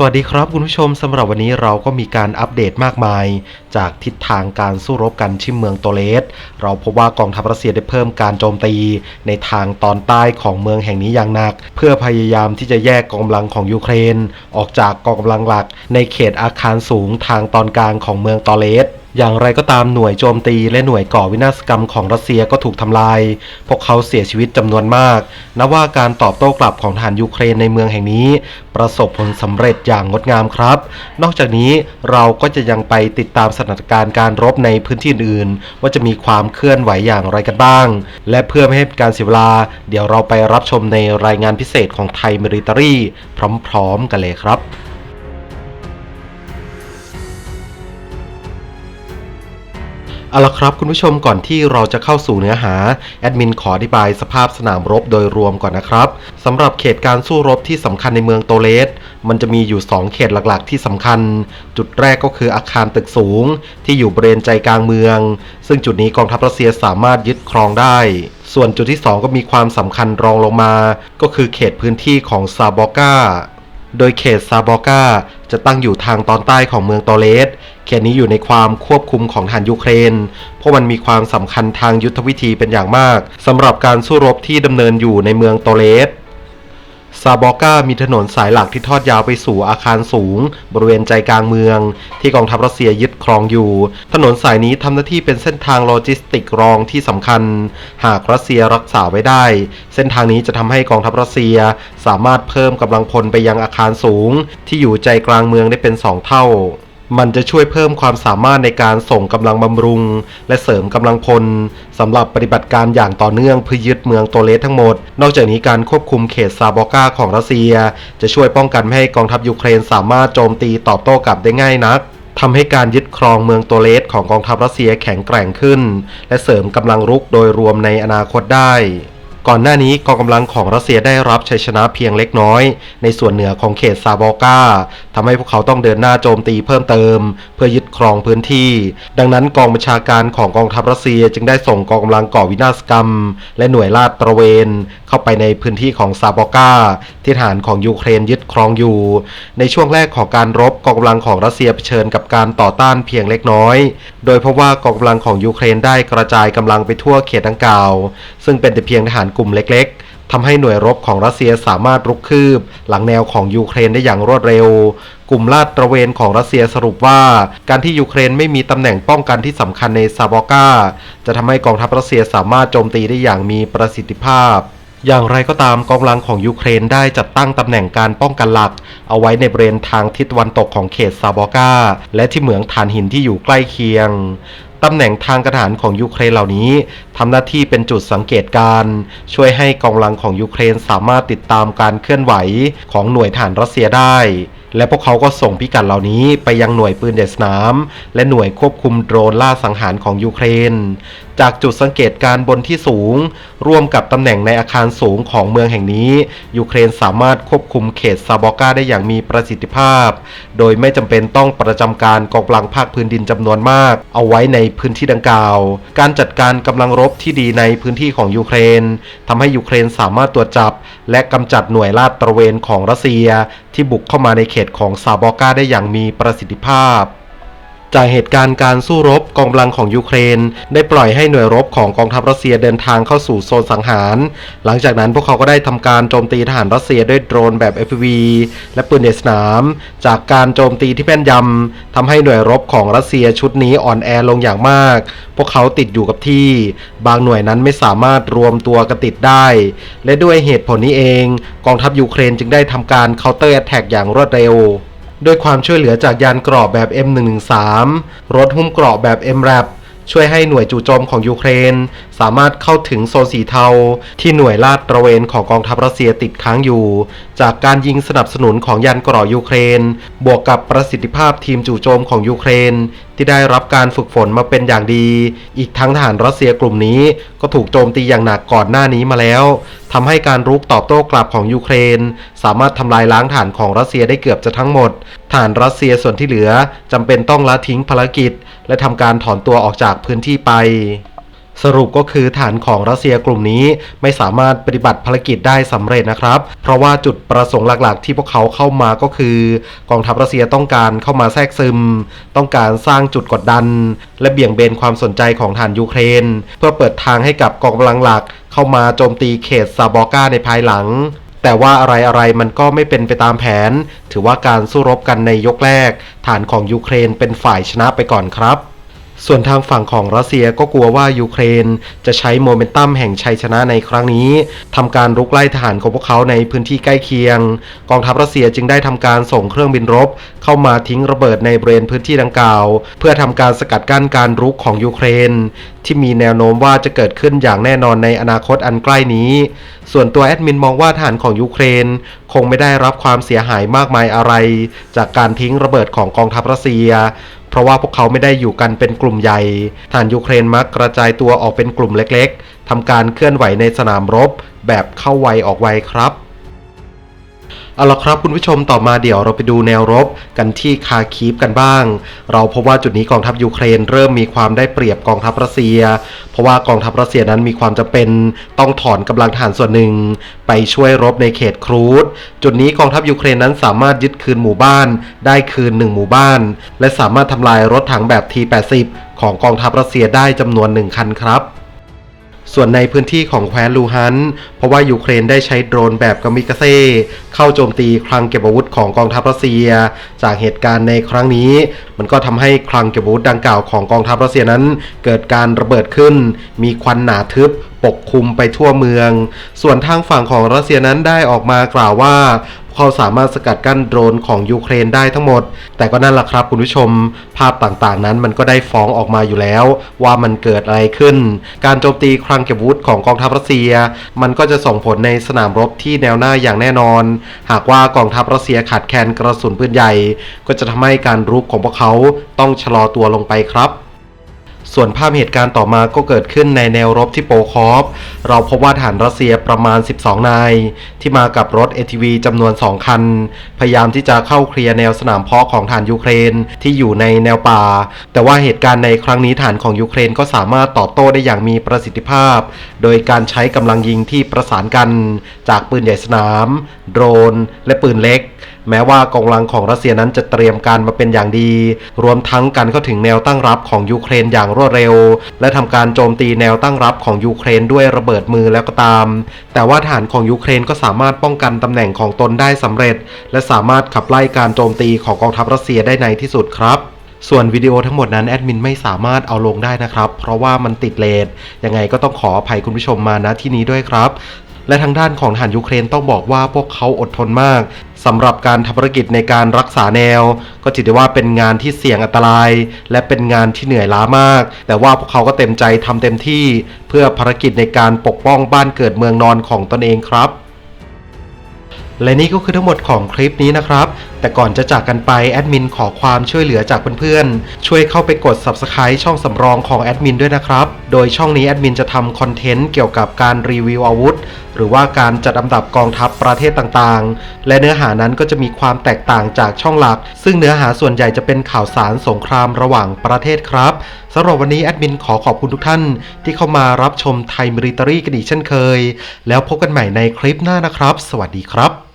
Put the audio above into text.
สวัสดีครับคุณผู้ชมสำหรับวันนี้เราก็มีการอัปเดตมากมาย จากทิศทางการสู้รบกันที่เมืองโตเลส เราพบว่ากองทัพรัสเซียได้เพิ่มการโจมตี ในทางตอนใต้ของเมืองแห่งนี้อย่างหนัก เพื่อพยายามที่จะแยกกองกำลังของยูเครน ออกจากกองกำลังหลัก ในเขตอาคารสูงทางตอนกลางของเมืองโตเลส อย่างไรก็ตามหน่วยโจมตีและหน่วยก่อวินาศกรรมของรัสเซียก็ถูกทำลาย พวกเขาเสียชีวิตจำนวนมาก นับว่าการตอบโต้กลับของทหารยูเครนในเมืองแห่งนี้ ประสบผลสำเร็จอย่างงดงามครับ นอกจากนี้เราก็จะยังไปติดตามสถานการณ์การรบในพื้นที่อื่นๆว่าจะมีความเคลื่อนไหวอย่างไรกันบ้าง และเพื่อไม่ให้เป็นการเสียเวลา เดี๋ยวเราไปรับชมในรายงานพิเศษของไทยมิลิตารีพร้อม ๆ กันเลยครับ เอาละครับคุณผู้ชมก่อนที่เราจะเข้าสู่เนื้อหา แอดมินขออธิบายสภาพสนามรบโดยรวมก่อนนะครับสำหรับเขตการสู้รบที่สำคัญในเมืองโตเลส มันจะมีอยู่ 2 เขตหลักๆ ที่สำคัญ จุดแรกก็คืออาคารตึกสูง ที่อยู่บริเวณใจกลางเมือง ซึ่งจุดนี้กองทัพรัสเซียสามารถยึดครองได้ ส่วนจุดที่ 2 ก็มีความสำคัญรองลงมา ก็คือเขตพื้นที่ของซาบอกาโดยเขตซาบอกาจะตั้งอยู่ทางตอนใต้ของเมืองโตเลส เขตนี้อยู่ในความควบคุมของทหารยูเครน เพราะมันมีความสำคัญทางยุทธวิธีเป็นอย่างมากสำหรับการสู้รบที่ดำเนินอยู่ในเมืองโตเลสซาบอกามีถนนสายหลักที่ทอดยาวไปสู่อาคารสูง บริเวณใจกลางเมือง ที่กองทัพรัสเซียยึดครองอยู่ ถนนสายนี้ทำหน้าที่เป็นเส้นทางโลจิสติกรองที่สำคัญ หากรัสเซียรักษาไว้ได้ เส้นทางนี้จะทำให้กองทัพรัสเซียสามารถเพิ่มกำลังพลไปยังอาคารสูง ที่อยู่ใจกลางเมืองได้เป็น2เท่า มันจะช่วยเพิ่มความสามารถในการส่งกำลังบำรุง และเสริมกำลังพลสำหรับปฏิบัติการอย่างต่อเนื่องเพื่อยึดเมืองโตเลสทั้งหมด นอกจากนี้การควบคุมเขตซาบอกาของรัสเซีย จะช่วยป้องกันไม่ให้กองทัพยูเครนสามารถโจมตีตอบโต้กลับได้ง่ายนักทำให้การยึดครองเมืองโตเลสของกองทัพรัสเซียแข็งแกร่งขึ้น และเสริมกำลังรุกโดยรวมในอนาคตได้ ก่อนหน้านี้กองกำลังของรัสเซียได้รับชัยชนะเพียงเล็กน้อย ในส่วนเหนือของเขตซาบอกาทำให้พวกเขาต้องเดินหน้าโจมตีเพิ่มเติม เพื่อยึดครองพื้นที่ ดังนั้นกองบัญชาการของกองทัพรัสเซียจึงได้ส่งกองกำลังก่อวินาศกรรม และหน่วยลาดตระเวน เข้าไปในพื้นที่ของซาบอกาที่ฐานของยูเครนยึดครองอยู่ ในช่วงแรกของการรบกองกำลังของรัสเซียเผชิญกับการต่อต้านเพียงเล็กน้อย โดยเพราะว่ากองกำลังของยูเครนได้กระจายกำลังไปทั่วเขตดังกล่าว ซึ่งเป็นแต่เพียงทหารกลุ่มเล็กๆทำให้หน่วยรบของรัสเซียสามารถรุกคืบ หลังแนวของยูเครนได้อย่างรวดเร็ว กลุ่มลาดตระเวนของรัสเซียสรุปว่า การที่ยูเครนไม่มีตำแหน่งป้องกันที่สำคัญในซาบอกาจะทำให้กองทัพรัสเซียสามารถโจมตีได้อย่างมีประสิทธิภาพอย่างไรก็ตามกองกำลังของยูเครนได้จัดตั้งตำแหน่งการป้องกันหลัก เอาไว้ในบริเวณทางทิศตะวันตกของเขตซาบอกาและที่เหมืองฐานหินที่อยู่ใกล้เคียง ตำแหน่งทางกระฐานของยูเครนเหล่านี้ทำหน้าที่เป็นจุดสังเกตการ ช่วยให้กองกำลังของยูเครนสามารถติดตามการเคลื่อนไหวของหน่วยฐานรัสเซียได้ และพวกเขาก็ส่งพิกัดเหล่านี้ไปยังหน่วยปืนเด็ดสนาม และหน่วยควบคุมโดรนล่าสังหารของยูเครน จากจุดสังเกตการณ์บนที่สูง ร่วมกับตำแหน่งในอาคารสูงของเมืองแห่งนี้ ยูเครนสามารถควบคุมเขตซาบอกาได้อย่างมีประสิทธิภาพ โดยไม่จำเป็นต้องประจำการกองกำลังภาคพื้นดินจำนวนมาก เอาไว้ในพื้นที่ดังกล่าว การจัดการกำลังรบที่ดีในพื้นที่ของยูเครนทำให้ยูเครนสามารถตรวจจับ และกำจัดหน่วยลาดตระเวนของรัสเซียที่บุกเข้ามาในเขตของซาบอกาได้อย่างมีประสิทธิภาพ จากเหตุการณ์การสู้รบกองกำลังของยูเครน ได้ปล่อยให้หน่วยรบของกองทัพรัสเซียเดินทางเข้าสู่โซนสังหาร หลังจากนั้นพวกเขาก็ได้ทำการโจมตีทหารรัสเซียด้วยโดรนแบบ FPV และปืนเดสนาม จากการโจมตีที่แม่นยำทำให้หน่วยรบของรัสเซียชุดนี้อ่อนแอลงอย่างมาก พวกเขาติดอยู่กับที่ บางหน่วยนั้นไม่สามารถรวมตัวกันติดได้ และด้วยเหตุผลนี้เอง กองทัพยูเครนจึงได้ทำการเคาน์เตอร์แอตแทกอย่างรวดเร็ว ด้วยความช่วยเหลือจากยานเกราะแบบ M113 รถหุ้มเกราะแบบ MRAP ช่วยให้หน่วยจู่โจมของยูเครน สามารถเข้าถึงโซนสีเทา ที่หน่วยลาดตระเวนของกองทัพรัสเซียติดค้างอยู่ จากการยิงสนับสนุนของยานเกราะยูเครน บวกกับประสิทธิภาพทีมจู่โจมของยูเครน ที่ได้รับการฝึกฝนมาเป็นอย่างดี อีกทั้งทหารรัสเซียกลุ่มนี้ ก็ถูกโจมตีอย่างหนักก่อนหน้านี้มาแล้วทำให้การรุกตอบโต้กลับของยูเครน สามารถทำลายล้างฐานของรัสเซียได้เกือบจะทั้งหมดฐานรัสเซียส่วนที่เหลือจำเป็นต้องละทิ้งภารกิจ และทำการถอนตัวออกจากพื้นที่ไป สรุปก็คือฐานของรัสเซียกลุ่มนี้ไม่สามารถปฏิบัติภารกิจได้สำเร็จนะครับ เพราะว่าจุดประสงค์หลักๆ ที่พวกเขาเข้ามาก็คือ กองทัพรัสเซียต้องการเข้ามาแทรกซึม ต้องการสร้างจุดกดดัน และเบี่ยงเบนความสนใจของฐานยูเครน เพื่อเปิดทางให้กับกองกำลังหลัก เข้ามาโจมตีเขตซาบอกาในภายหลัง แต่ว่าอะไรๆมันก็ไม่เป็นไปตามแผน ถือว่าการสู้รบกันในยกแรก ฐานของยูเครนเป็นฝ่ายชนะไปก่อนครับส่วนทางฝั่งของรัสเซียก็กลัวว่ายูเครน จะใช้โมเมนตัมแห่งชัยชนะในครั้งนี้ทำการรุกไล่ทหารของพวกเขาในพื้นที่ใกล้เคียง กองทัพรัสเซียจึงได้ทำการส่งเครื่องบินรบ เข้ามาทิ้งระเบิดในบริเวณพื้นที่ดังกล่าว เพื่อทำการสกัดกั้นการรุกของยูเครน ที่มีแนวโน้มว่าจะเกิดขึ้นอย่างแน่นอนในอนาคตอันใกล้นี้ ส่วนตัวแอดมินมองว่าทหารของยูเครน คงไม่ได้รับความเสียหายมากมายอะไร จากการทิ้งระเบิดของกองทัพรัสเซียเพราะว่าพวกเขาไม่ได้อยู่กันเป็นกลุ่มใหญ่ทหารยูเครนมักกระจายตัวออกเป็นกลุ่มเล็กๆทำการเคลื่อนไหวในสนามรบ แบบเข้าไวออกไวครับ เอาละครับคุณผู้ชมต่อมาเดี๋ยวเราไปดูแนวรบกันที่คาคีฟกันบ้าง เราพบว่าจุดนี้กองทัพยูเครนเริ่มมีความได้เปรียบกองทัพรัสเซีย เพราะว่ากองทัพรัสเซียนั้นมีความจำเป็นต้องถอนกำลังทหารส่วนหนึ่ง ไปช่วยรบในเขตครูดจุดนี้กองทัพยูเครนนั้นสามารถยึดคืนหมู่บ้าน ได้คืนหนึ่งหมู่บ้าน และสามารถทำลายรถถังแบบ T80 ของกองทัพรัสเซียได้จำนวนหนึ่งคันครับ ส่วนในพื้นที่ของแคว้นลูฮัน เพราะว่ายูเครนได้ใช้โดรนแบบกามิกาเซ่เข้าโจมตีคลังเก็บอาวุธของกองทัพรัสเซีย จากเหตุการณ์ในครั้งนี้ มันก็ทำให้คลังเก็บอาวุธดังกล่าวของกองทัพรัสเซียนั้น เกิดการระเบิดขึ้น มีควันหนาทึบปกคลุมไปทั่วเมือง ส่วนทางฝั่งของรัสเซียนั้นได้ออกมากล่าวว่า เขาสามารถสกัดกั้นโดรนของยูเครนได้ทั้งหมด แต่ก็นั่นแหละครับคุณผู้ชม ภาพต่างๆนั้นมันก็ได้ฟ้องออกมาอยู่แล้ว ว่ามันเกิดอะไรขึ้น การโจมตีคลังเก็บวุธของกองทัพรัสเซีย มันก็จะส่งผลในสนามรบที่แนวหน้าอย่างแน่นอน หากว่ากองทัพรัสเซียขาดแคลนกระสุนปืนใหญ่ ก็จะทำให้การรุกของพวกเขาต้องชะลอตัวลงไปครับ ส่วนภาพเหตุการณ์ต่อมาก็เกิดขึ้นในแนวรบที่โปคอฟ เราพบว่าฐานรัสเซียประมาณ 12 นาย ที่มากับรถ ATV จำนวน 2 คัน พยายามที่จะเข้าเคลียร์แนวสนามเพาะของฐานยูเครนที่อยู่ในแนวป่า แต่ว่าเหตุการณ์ในครั้งนี้ฐานของยูเครนก็สามารถตอบโต้ได้อย่างมีประสิทธิภาพ โดยการใช้กำลังยิงที่ประสานกัน จากปืนใหญ่สนาม โดรน และปืนเล็ก แม้ว่ากองกำลังของรัสเซียนั้นจะเตรียมการมาเป็นอย่างดี รวมทั้งการเข้าถึงแนวตั้งรับของยูเครนอย่างรวดเร็ว และทำการโจมตีแนวตั้งรับของยูเครนด้วยระเบิดมือแล้วก็ตาม แต่ว่าฐานของยูเครนก็สามารถป้องกันตำแหน่งของตนได้สำเร็จ และสามารถขับไล่การโจมตีของกองทัพรัสเซียได้ในที่สุดครับส่วนวิดีโอทั้งหมดนั้นแอดมินไม่สามารถเอาลงได้นะครับ เพราะว่ามันติดเลทยังไงก็ต้องขออภัยคุณผู้ชมมาณที่นี้ด้วยครับ และทางด้านของทหารยูเครนต้องบอกว่าพวกเขาอดทนมาก สำหรับการทำภารกิจในการรักษาแนว ก็ถือได้ว่าเป็นงานที่เสี่ยงอันตราย และเป็นงานที่เหนื่อยล้ามาก แต่ว่าพวกเขาก็เต็มใจทำเต็มที่ เพื่อภารกิจในการปกป้องบ้านเกิดเมืองนอนของตนเองครับ และนี่ก็คือทั้งหมดของคลิปนี้นะครับแต่ก่อนจะจากกันไปแอดมินขอความช่วยเหลือจากเพื่อนๆ ช่วยเข้าไปกด Subscribe ช่องสำรองของแอดมินด้วยนะครับ โดยช่องนี้แอดมินจะทำคอนเทนต์เกี่ยวกับการรีวิวอาวุธ หรือว่าการจัดอันดับกองทัพประเทศต่างๆ และเนื้อหานั้นก็จะมีความแตกต่างจากช่องหลัก ซึ่งเนื้อหาส่วนใหญ่จะเป็นข่าวสารสงครามระหว่างประเทศครับสำหรับวันนี้แอดมินขอขอบคุณทุกท่าน ที่เข้ามารับชมไทยมิลิตรีกันอีกเช่นเคย แล้วพบกันใหม่ในคลิปหน้านะครับ สวัสดีครับ